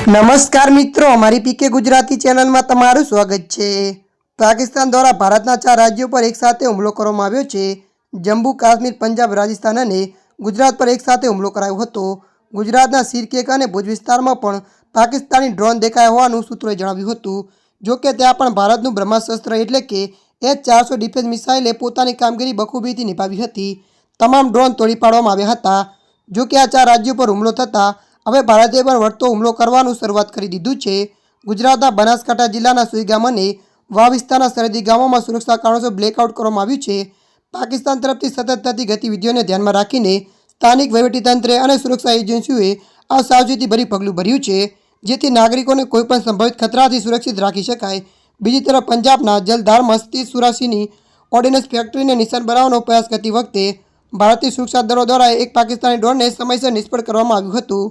નમસ્કાર મિત્રો, અમારી પીકે ગુજરાતી ચેનલમાં તમારું સ્વાગત છે. પાકિસ્તાન દ્વારા ભારતના ચાર રાજ્યો પર એકસાથે હુમલો કરવામાં આવ્યો છે. જમ્મુ, કાશ્મીર, પંજાબ, રાજસ્થાન અને ગુજરાત પર એકસાથે હુમલો કરાયો હતો. ગુજરાતના સિરકેક અને ભુજ વિસ્તારમાં પણ પાકિસ્તાની ડ્રોન દેખાયા હોવાનું સૂત્રોએ જણાવ્યું હતું. જો કે ત્યાં પણ ભારતનું બ્રહ્માસ્ત્ર એટલે કે એચ ચારસો ડિફેન્સ મિસાઇલે પોતાની કામગીરી બખૂબીથી નિભાવી હતી. તમામ ડ્રોન તોડી પાડવામાં આવ્યા હતા. જો કે આ ચાર રાજ્યો પર હુમલો થતાં હવે ભારતે પર વળતો હુમલો કરવાનું શરૂઆત કરી દીધું છે. ગુજરાતના બનાસકાંઠા જિલ્લાના સુઈગામ અને વા વિસ્તારના સરહદી ગામોમાં સુરક્ષા કારણોસર બ્લેકઆઉટ કરવામાં આવ્યું છે. પાકિસ્તાન તરફથી સતત થતી ગતિવિધિઓને ધ્યાનમાં રાખીને સ્થાનિક વહીવટીતંત્રે અને સુરક્ષા એજન્સીઓએ આ સાવચેતીભરી પગલું ભર્યું છે, જેથી નાગરિકોને કોઈપણ સંભવિત ખતરાથી સુરક્ષિત રાખી શકાય. બીજી તરફ પંજાબના જલધાર મસ્તી સુરાશીની ઓર્ડિનન્સ ફેક્ટરીને નિશાન બનાવવાનો પ્રયાસ કરતી વખતે ભારતીય સુરક્ષા દળો દ્વારા એક પાકિસ્તાની ડ્રોનને સમયસર નિષ્ફળ કરવામાં આવ્યું હતું.